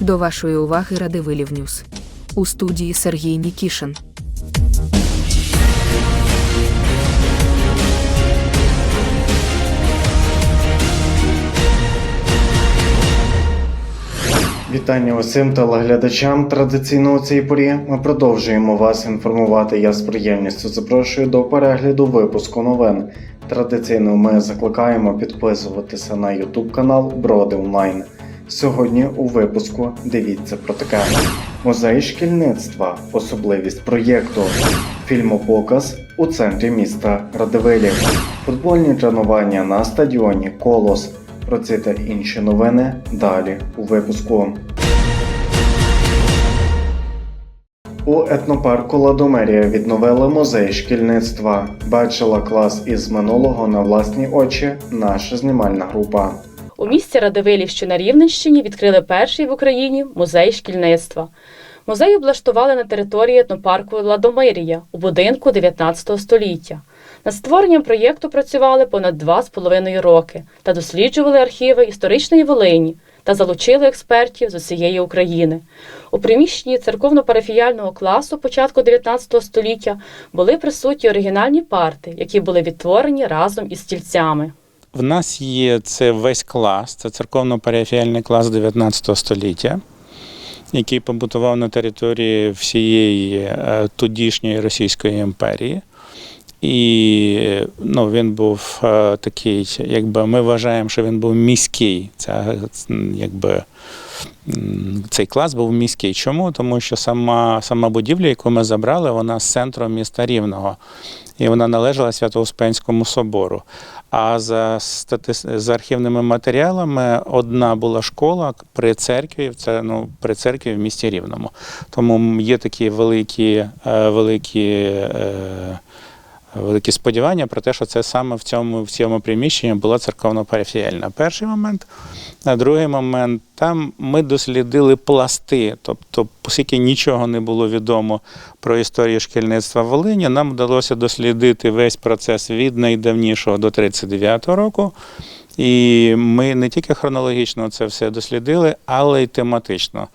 До вашої уваги Радивилів Ньюс. У студії Сергій Нікішин. Вітання усім телеглядачам. Традиційно у цій порі ми продовжуємо вас інформувати. Я з приємністю запрошую до перегляду випуску новин. Традиційно ми закликаємо підписуватися на YouTube канал Броди Онлайн. Сьогодні у випуску дивіться про таке: музей шкільництва, особливість проєкту, фільмопоказ у центрі міста Радивилів, футбольні тренування на стадіоні Колос. Про ці та інші новини далі у випуску. У етнопарку Ладомерія відновили музей шкільництва. Бачила клас із минулого на власні очі наша знімальна група. У місті Радивилів, що на Рівненщині, відкрили перший в Україні музей шкільництва. Музей облаштували на території етнопарку Ладомирія у будинку 19 століття. Над створенням проєкту працювали понад два з половиною роки та досліджували архіви історичної Волині та залучили експертів з усієї України. У приміщенні церковно-парафіяльного класу початку 19 століття були присутні оригінальні парти, які були відтворені разом із стільцями. В нас є це весь клас, це церковно-парафіальний клас 19 століття, який побутував на території всієї е, тодішньої Російської імперії. І ну, він був е, такий, якби ми вважаємо, що він був міський. Це, якби, цей клас був міський. Чому? Тому що сама, сама будівля, яку ми забрали, вона з центру міста Рівного. І вона належала Свято-Успенському собору. А за, стати... за архівними матеріалами одна була школа при церкві, це ну, при церкві в місті Рівному. Тому є такі великі, е, великі. Великі сподівання про те, що це саме в цьому в цьому приміщенні була церковно-парафіяльна. Перший момент. А другий момент, там ми дослідили пласти, тобто, оскільки нічого не було відомо про історію шкільництва в Волині, нам вдалося дослідити весь процес від найдавнішого до 39-го року. І ми не тільки хронологічно це все дослідили, але й тематично.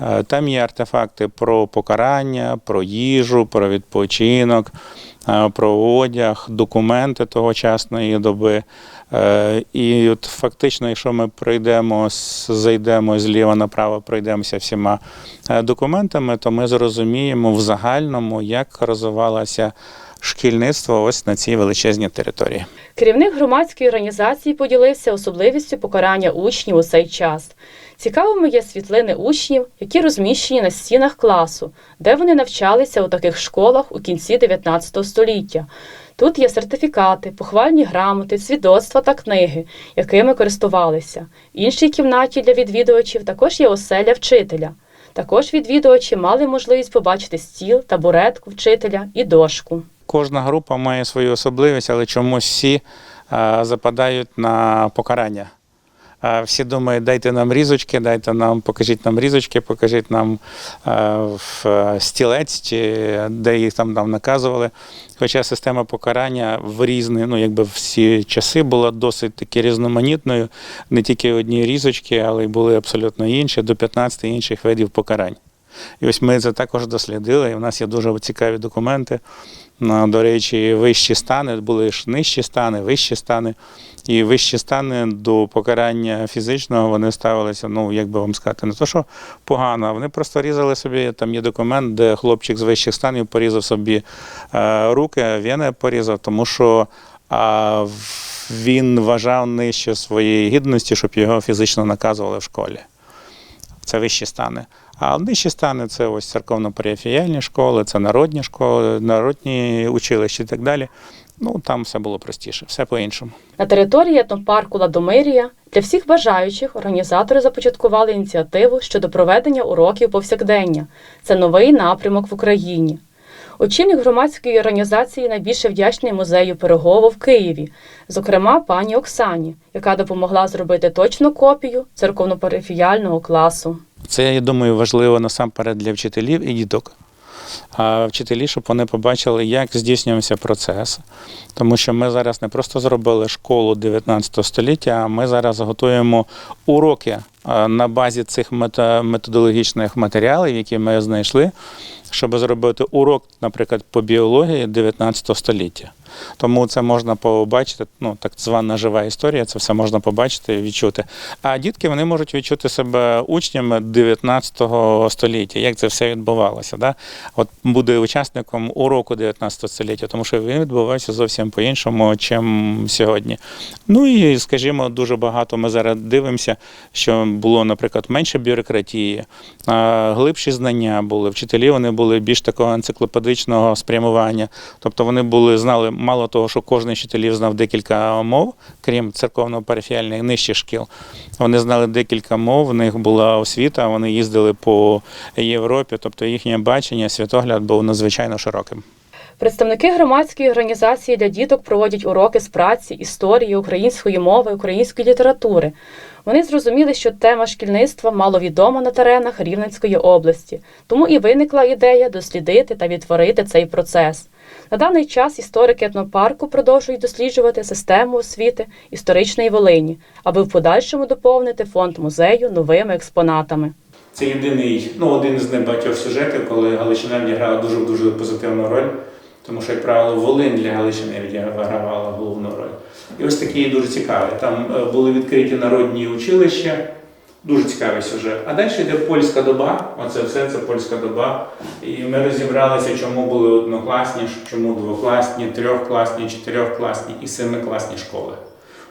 Е, Там є артефакти про покарання, про їжу, про відпочинок, про одяг, документи тогочасної доби. Е, І от фактично, якщо ми пройдемо, зайдемо зліва направо, пройдемося всіма е, документами, то ми зрозуміємо в загальному, як розвивалося шкільництво ось на цій величезній території. Керівник громадської організації поділився особливістю покарання учнів у цей час. Цікавими є світлини учнів, які розміщені на стінах класу, де вони навчалися у таких школах у кінці 19 століття. Тут є сертифікати, похвальні грамоти, свідоцтва та книги, якими користувалися. В іншій кімнаті для відвідувачів також є оселя вчителя. Також відвідувачі мали можливість побачити стіл, табуретку вчителя і дошку. Кожна група має свою особливість, але чомусь всі е, западають на покарання. Е, Всі думають, дайте нам різочки, дайте нам, покажіть нам різочки, покажіть нам е, в, е, стілець, чи де їх там, там наказували. Хоча система покарання в різні, ну якби всі часи була досить таки різноманітною. Не тільки одні різочки, але й були абсолютно інші, до 15 інших видів покарань. І ось ми це також дослідили. І в нас є дуже цікаві документи. Ну, До речі, вищі стани були ж нижчі стани, вищі стани. І вищі стани до покарання фізичного вони ставилися, ну як би вам сказати, не то, що погано, а вони просто різали собі. Там є документ, де хлопчик з вищих станів порізав собі е, руки, вени порізав, тому що а, він вважав нижче своєї гідності, щоб його фізично наказували в школі. Це вищі стани. А нижчі стани це ось церковно-парафіяльні школи, це народні школи, народні училища і так далі. Ну там все було простіше, все по-іншому. На території етнопарку Ладомирія для всіх бажаючих організатори започаткували ініціативу щодо проведення уроків повсякдення. Це новий напрямок в Україні. Очільник громадської організації найбільше вдячний музею Пирогово в Києві, зокрема пані Оксані, яка допомогла зробити точну копію церковно-парафіяльного класу. Це, я думаю, важливо насамперед для вчителів і діток. Вчителі, щоб вони побачили, як здійснюється процес. Тому що ми зараз не просто зробили школу 19 століття, а ми зараз готуємо уроки на базі цих методологічних матеріалів, які ми знайшли, щоб зробити урок, наприклад, по біології 19 століття. Тому це можна побачити, ну так звана жива історія, це все можна побачити і відчути. А дітки вони можуть відчути себе учнями 19 століття, як це все відбувалося. Да? От буде учасником уроку 19 століття, тому що він відбувається зовсім по-іншому, чим сьогодні. Ну і скажімо, дуже багато ми зараз дивимося, що було, наприклад, менше бюрократії, глибші знання були. Вчителі вони були більш такого енциклопедичного спрямування. Тобто вони були знали мало того, що кожен вчителів знав декілька мов, крім церковно-парафіальних нижчих шкіл. Вони знали декілька мов, в них була освіта, вони їздили по Європі, тобто їхнє бачення, світогляд був надзвичайно широким. Представники громадської організації для діток проводять уроки з праці, історії, української мови, української літератури. Вони зрозуміли, що тема шкільництва маловідома на теренах Рівненської області, тому і виникла ідея дослідити та відтворити цей процес. На даний час історики етнопарку продовжують досліджувати систему освіти історичної Волині, аби в подальшому доповнити фонд музею новими експонатами. Це єдиний, ну один з небагатьох сюжетів, коли Галичина відіграла дуже дуже позитивну роль, тому що, як правило, Волинь для Галичини відігравала головну роль. І ось такий дуже цікавий. Там е, були відкриті народні училища, дуже цікавий сюжет. А далі йде польська доба. Оце все це польська доба. І ми розібралися, чому були однокласні, чому двокласні, трьохкласні, чотирьохкласні і семикласні школи.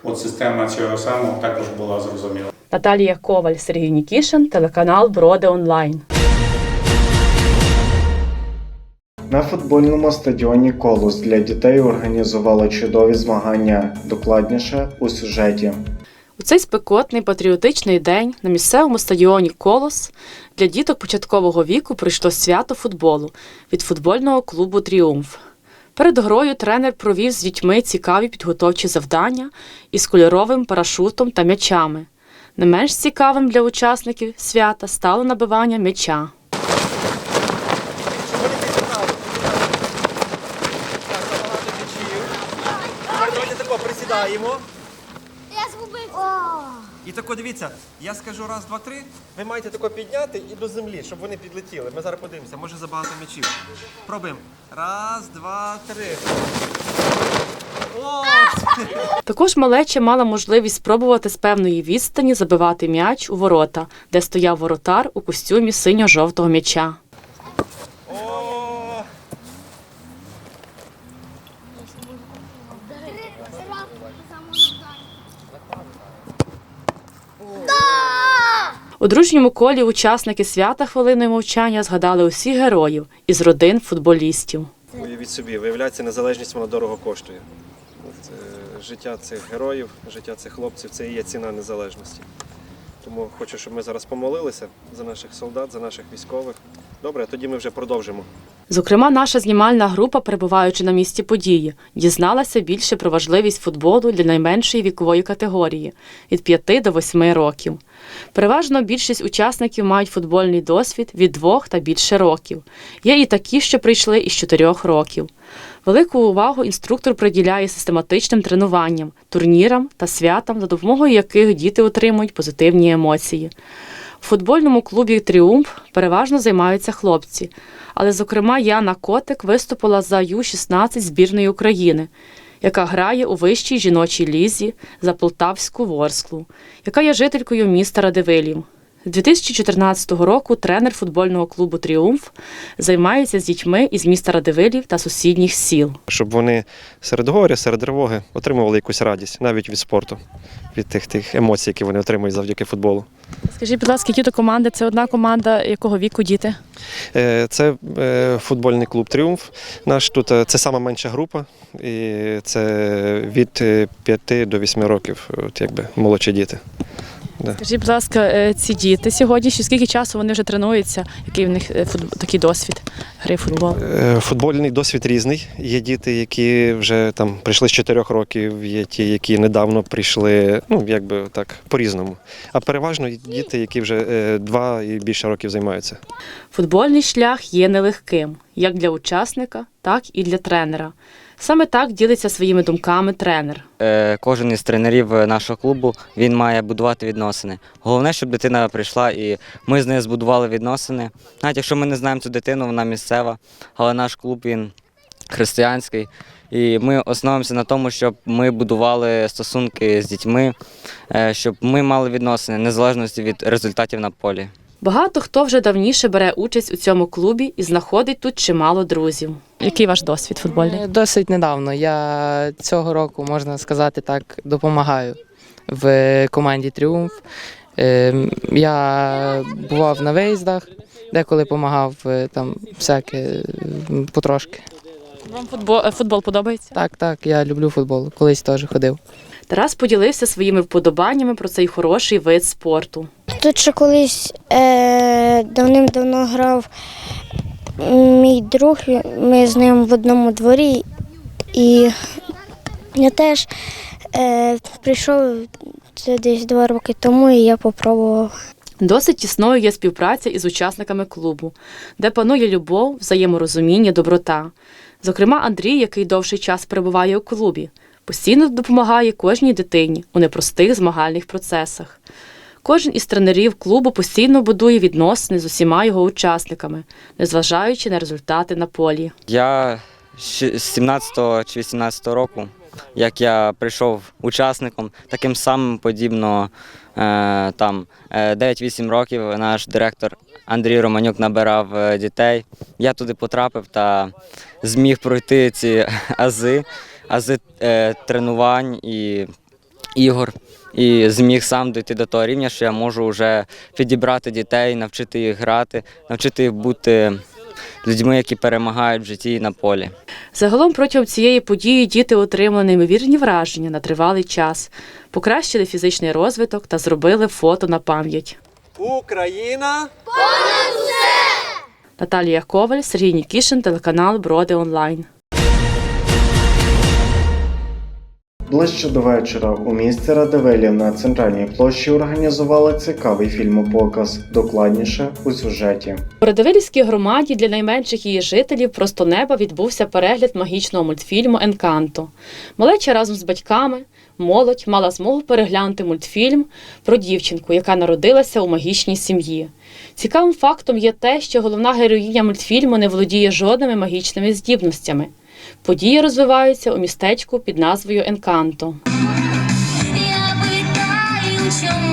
От система цього самого також була зрозуміла. Наталія Коваль, Сергій Нікішин, телеканал Броди Онлайн. На футбольному стадіоні Колос для дітей організували чудові змагання. Докладніше у сюжеті. У цей спекотний патріотичний день на місцевому стадіоні Колос для діток початкового віку прийшло свято футболу від футбольного клубу Тріумф. Перед грою тренер провів з дітьми цікаві підготовчі завдання із кольоровим парашутом та м'ячами. Не менш цікавим для учасників свята стало набивання м'яча. Присідаємо. І тако дивіться, я скажу раз, два, три. Ви маєте тако підняти і до землі, щоб вони підлетіли. Ми зараз подивимося, може забагато м'ячів. Пробуємо. Раз, два, три. Також малеча мала можливість спробувати з певної відстані забивати м'яч у ворота, де стояв воротар у костюмі синьо-жовтого м'яча. У дружньому колі учасники свята хвилиною мовчання згадали усіх героїв із родин футболістів. Уявіть собі, виявляється, незалежність вона дорого коштує. Е, життя цих героїв, життя цих хлопців це і є ціна незалежності. Тому хочу, щоб ми зараз помолилися за наших солдат, за наших військових. Добре, тоді ми вже продовжимо. Зокрема, наша знімальна група, перебуваючи на місці події, дізналася більше про важливість футболу для найменшої вікової категорії від 5 до 8 років. Переважно більшість учасників мають футбольний досвід від 2 та більше років. Є і такі, що прийшли із 4 років. Велику увагу інструктор приділяє систематичним тренуванням, турнірам та святам, за допомогою яких діти отримують позитивні емоції. У футбольному клубі Тріумф переважно займаються хлопці, але, зокрема, Яна Котик виступила за Ю-16 збірної України, яка грає у вищій жіночій лізі за Полтавську Ворсклу, яка є жителькою міста Радивилів. З 2014 року тренер футбольного клубу Тріумф займається з дітьми із міста Радивилів та сусідніх сіл. Щоб вони серед горя, серед тривоги отримували якусь радість, навіть від спорту, від тих, тих емоцій, які вони отримують завдяки футболу. Скажіть, будь ласка, які то команди? Це одна команда, якого віку діти? Е, Це е, футбольний клуб Тріумф. Наш тут е, це сама менша група, і це від 5 до 8 років, от якби молодші діти. Да. Скажіть, будь ласка, е, ці діти сьогодні, ще скільки часу вони вже тренуються? Який в них е, такий досвід гри в футбол? Е, Футбольний досвід різний. Є діти, які вже там прийшли з 4 років, є ті, які недавно прийшли, ну якби так, по-різному. А переважно діти, які вже е, два і більше років займаються. Футбольний шлях є нелегким як для учасника, так і для тренера. Саме так ділиться своїми думками тренер. Е, Кожен із тренерів е, нашого клубу він має будувати відносини. Головне, щоб дитина прийшла і ми з нею збудували відносини. Навіть якщо ми не знаємо цю дитину, вона місцева, але наш клуб він християнський. І ми основуємося на тому, щоб ми будували стосунки з дітьми, е, щоб ми мали відносини незалежності від результатів на полі. Багато хто вже давніше бере участь у цьому клубі і знаходить тут чимало друзів. Який ваш досвід футбольний? Е, Досить недавно. Я цього року, можна сказати так, допомагаю в команді Тріумф. Е, Я бував на виїздах, деколи допомагав е, там всяке потрошки. Вам футбол, футбол подобається? Так, так, я люблю футбол. Колись теж ходив. Тарас поділився своїми вподобаннями про цей хороший вид спорту. Тут ще колись е, давним-давно грав мій друг, ми з ним в одному дворі. І я теж е, прийшов це десь два роки тому, і я попробував. Досить тісною є співпраця із учасниками клубу, де панує любов, взаєморозуміння, доброта. Зокрема, Андрій, який довший час перебуває у клубі, постійно допомагає кожній дитині у непростих змагальних процесах. Кожен із тренерів клубу постійно будує відносини з усіма його учасниками, незважаючи на результати на полі. Я з 17 чи 18 року, як я прийшов учасником, таким самим подібно е, там е, 9-8 років наш директор Андрій Романюк набирав е, дітей. Я туди потрапив та зміг пройти ці ази, ази е, тренувань і ігор. І зміг сам дійти до того рівня, що я можу вже підібрати дітей, навчити їх грати, навчити їх бути людьми, які перемагають в житті і на полі. Загалом протягом цієї події діти отримали неймовірні враження на тривалий час, покращили фізичний розвиток та зробили фото на пам'ять. Україна! Наталія Коваль, Сергій Нікішин, телеканал Броди Онлайн. Ближче до вечора у місті Радивилів на центральній площі організували цікавий фільмопоказ. Докладніше у сюжеті. У Радивилівській громаді для найменших її жителів просто неба відбувся перегляд магічного мультфільму Енканто. Малеча разом з батьками, молодь мала змогу переглянути мультфільм про дівчинку, яка народилася у магічній сім'ї. Цікавим фактом є те, що головна героїня мультфільму не володіє жодними магічними здібностями. Події розвиваються у містечку під назвою Енканто. Я питаю, чому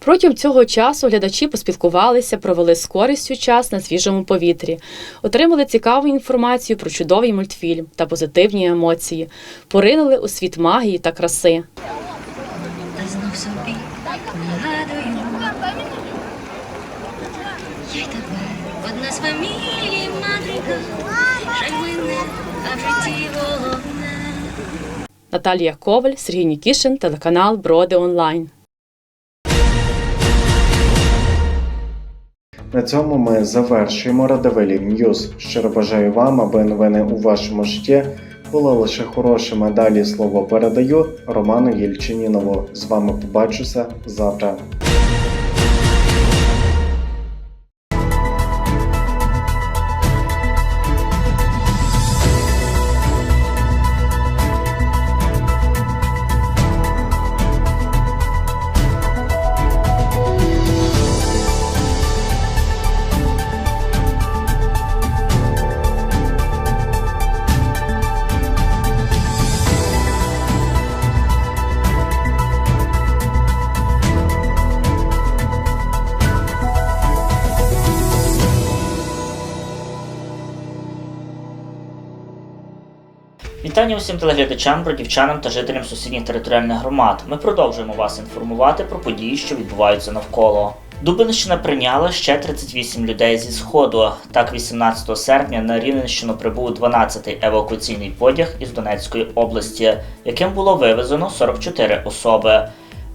Протягом цього часу глядачі поспілкувалися, провели з користю час на свіжому повітрі, отримали цікаву інформацію про чудовий мультфільм та позитивні емоції, поринули у світ магії та краси. Наталія Коваль, Сергій Нікішин, телеканал Броди Онлайн. На цьому ми завершуємо Радавелів Ньюз. Щиро бажаю вам, аби новини у вашому житті були лише хорошими. Далі слово передаю Роману Єльчинінову. З вами побачуся завтра. Вітання усім телеглядачам, бродівчанам та жителям сусідніх територіальних громад. Ми продовжуємо вас інформувати про події, що відбуваються навколо. Дубинщина прийняла ще 38 людей зі сходу. Так, 18 серпня на Рівненщину прибув 12-й евакуаційний потяг із Донецької області, яким було вивезено 44 особи.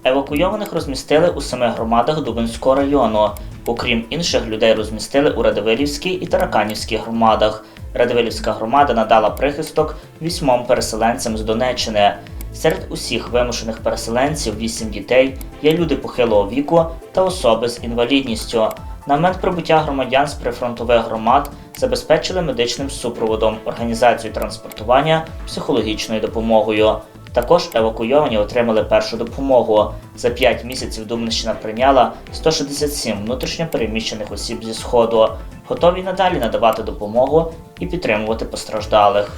Евакуйованих розмістили у семи громадах Дубинського району. Окрім інших, людей розмістили у Радивилівській і Тараканівській громадах. Радивилівська громада надала прихисток вісьмом переселенцям з Донеччини. Серед усіх вимушених переселенців вісім дітей є люди похилого віку та особи з інвалідністю. На момент прибуття громадян з прифронтових громад забезпечили медичним супроводом, організацію транспортування, психологічною допомогою. Також евакуйовані отримали першу допомогу. За 5 місяців Думнищина прийняла 167 внутрішньопереміщених осіб зі сходу. Готові надалі надавати допомогу і підтримувати постраждалих.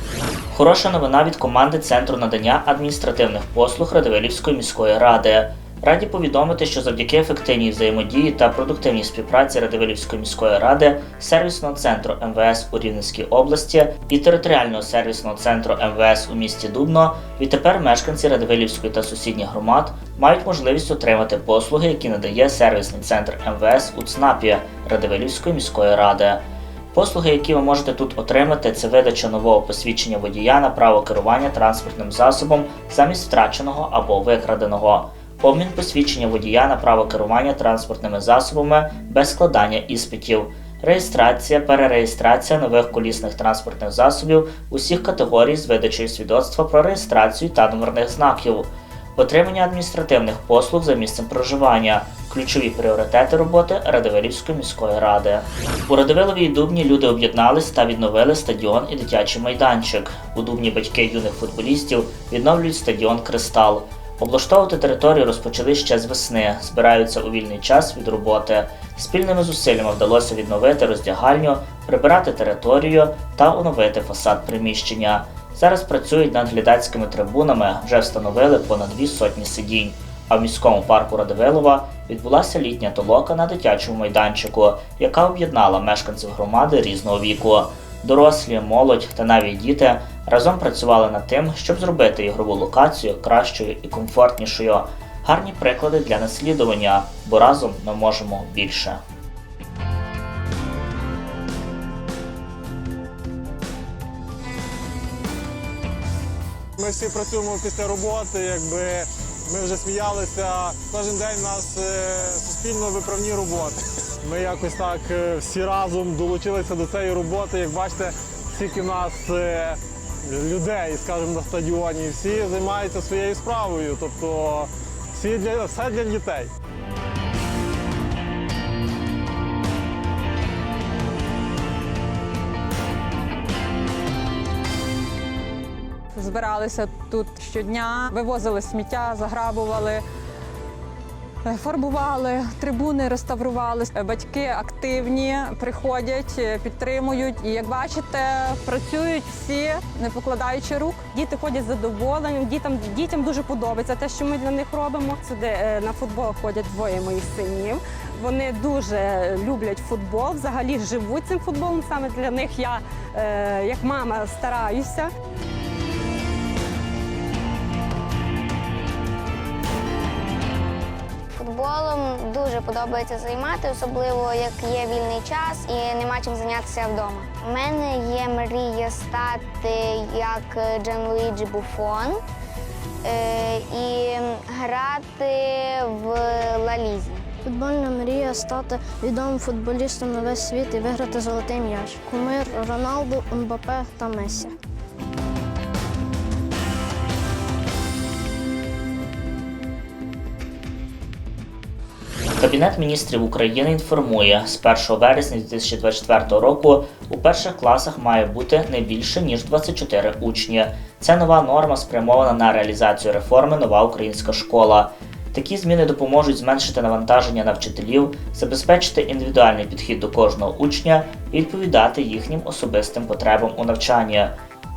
Хороша новина від команди Центру надання адміністративних послуг Радивилівської міської ради. Раді повідомити, що завдяки ефективній взаємодії та продуктивній співпраці Радивилівської міської ради, сервісного центру МВС у Рівненській області і територіального сервісного центру МВС у місті Дубно, відтепер мешканці Радивилівської та сусідніх громад мають можливість отримати послуги, які надає сервісний центр МВС у ЦНАПі Радивилівської міської ради. Послуги, які ви можете тут отримати, це видача нового посвідчення водія на право керування транспортним засобом замість втраченого або викраденого, обмін посвідчення водія на право керування транспортними засобами без складання іспитів, реєстрація, перереєстрація нових колісних транспортних засобів усіх категорій з видачею свідоцтва про реєстрацію та номерних знаків. Отримання адміністративних послуг за місцем проживання, ключові пріоритети роботи Радивилівської міської ради. У Радивилові і Дубні люди об'єднались та відновили стадіон і дитячий майданчик. У Дубні батьки юних футболістів відновлюють стадіон Кристал. Облаштовувати територію розпочали ще з весни, збираються у вільний час від роботи. Спільними зусиллями вдалося відновити роздягальню, прибирати територію та оновити фасад приміщення. Зараз працюють над глядацькими трибунами, вже встановили понад дві сотні сидінь. А в міському парку Радивилова відбулася літня толока на дитячому майданчику, яка об'єднала мешканців громади різного віку. Дорослі, молодь та навіть діти разом працювали над тим, щоб зробити ігрову локацію кращою і комфортнішою. Гарні приклади для наслідування, бо разом ми можемо більше. Ми всі працюємо після роботи, якби ми вже сміялися. Кожен день у нас е, суспільно виправні роботи. Ми якось так е, всі разом долучилися до цієї роботи. Як бачите, скільки нас е, людей, скажімо, на стадіоні, всі займаються своєю справою. Тобто всі для все для дітей. Збиралися тут щодня, вивозили сміття, заграбували, фарбували, трибуни реставрували. Е, Батьки активні, приходять, е, підтримують. І як бачите, працюють всі, не покладаючи рук. Діти ходять задоволені. Дітям, дітям дуже подобається те, що ми для них робимо. Сюди е, на футбол ходять двоє моїх синів. Вони дуже люблять футбол, взагалі живуть цим футболом. Саме для них я, е, як мама, стараюся. Дуже подобається займати, особливо як є вільний час і нема чим зайнятися вдома. У мене є мрія стати як Джанлуїджі Буфон е, і грати в Лалізі. Футбольна мрія стати відомим футболістом на весь світ і виграти золотий м'яч. Кумир Роналду, Мбапе та Месі. Кабінет міністрів України інформує, з 1 вересня 2024 року у перших класах має бути не більше ніж 24 учні. Це нова норма спрямована на реалізацію реформи Нова українська школа. Такі зміни допоможуть зменшити навантаження на вчителів, забезпечити індивідуальний підхід до кожного учня і відповідати їхнім особистим потребам у навчанні.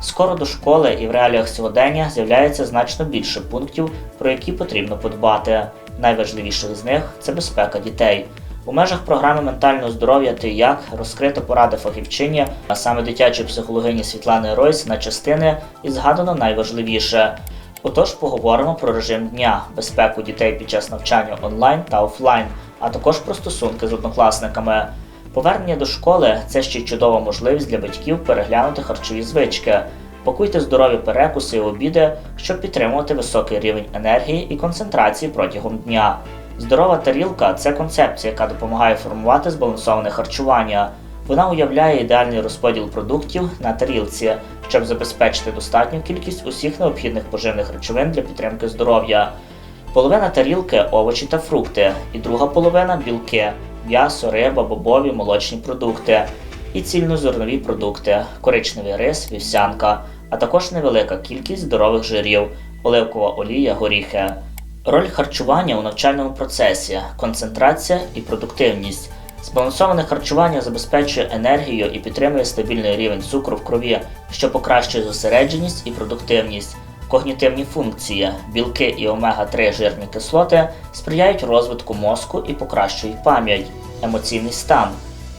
Скоро до школи і в реаліях сьогодення з'являється значно більше пунктів, про які потрібно подбати. Найважливіших з них це безпека дітей. У межах програми ментального здоров'я ти як розкрита порада фахівчині, а саме дитячої психологині Світлани Ройс на частини і згадано найважливіше. Отож, поговоримо про режим дня, безпеку дітей під час навчання онлайн та офлайн, а також про стосунки з однокласниками. Повернення до школи це ще й чудова можливість для батьків переглянути харчові звички. Пакуйте здорові перекуси і обіди, щоб підтримувати високий рівень енергії і концентрації протягом дня. Здорова тарілка це концепція, яка допомагає формувати збалансоване харчування. Вона уявляє ідеальний розподіл продуктів на тарілці, щоб забезпечити достатню кількість усіх необхідних поживних речовин для підтримки здоров'я. Половина тарілки овочі та фрукти, і друга половина білки, м'ясо, риба, бобові, молочні продукти і цільнозернові продукти, коричневий рис, вівсянка, а також невелика кількість здорових жирів, оливкова олія, горіхи. Роль харчування у навчальному процесі, концентрація і продуктивність. Збалансоване харчування забезпечує енергію і підтримує стабільний рівень цукру в крові, що покращує зосередженість і продуктивність. Когнітивні функції, білки і омега-3 жирні кислоти сприяють розвитку мозку і покращують пам'ять, емоційний стан.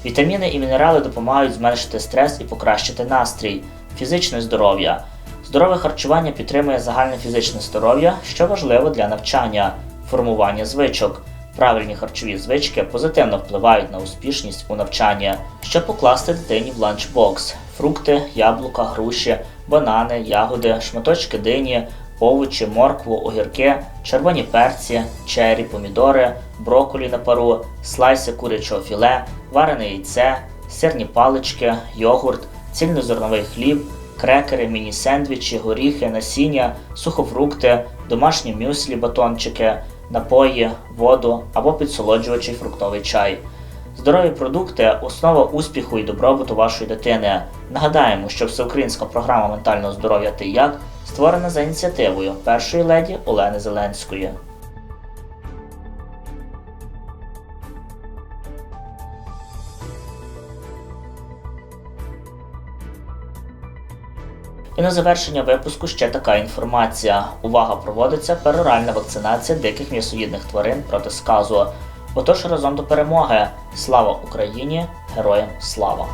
Вітаміни і мінерали допомагають зменшити стрес і покращити настрій, фізичне здоров'я. Здорове харчування підтримує загальне фізичне здоров'я, що важливо для навчання, формування звичок. Правильні харчові звички позитивно впливають на успішність у навчанні. Що покласти дитині в ланчбокс: фрукти, яблука, груші, банани, ягоди, шматочки дині, овочі, моркву, огірки, червоні перці, чері, помідори, брокколі на пару, слайси курячого філе, варене яйце, сирні палички, йогурт, цільнозерновий хліб, крекери, міні-сендвічі, горіхи, насіння, сухофрукти, домашні мюслі, батончики, напої, воду або підсолоджувачий фруктовий чай. Здорові продукти основа успіху і добробуту вашої дитини. Нагадаємо, що всеукраїнська програма ментального здоров'я Ти як створена за ініціативою першої леді Олени Зеленської. І на завершення випуску ще така інформація. Увага проводиться пероральна вакцинація диких м'ясоїдних тварин проти сказу. Отож разом до перемоги. Слава Україні! Героям слава!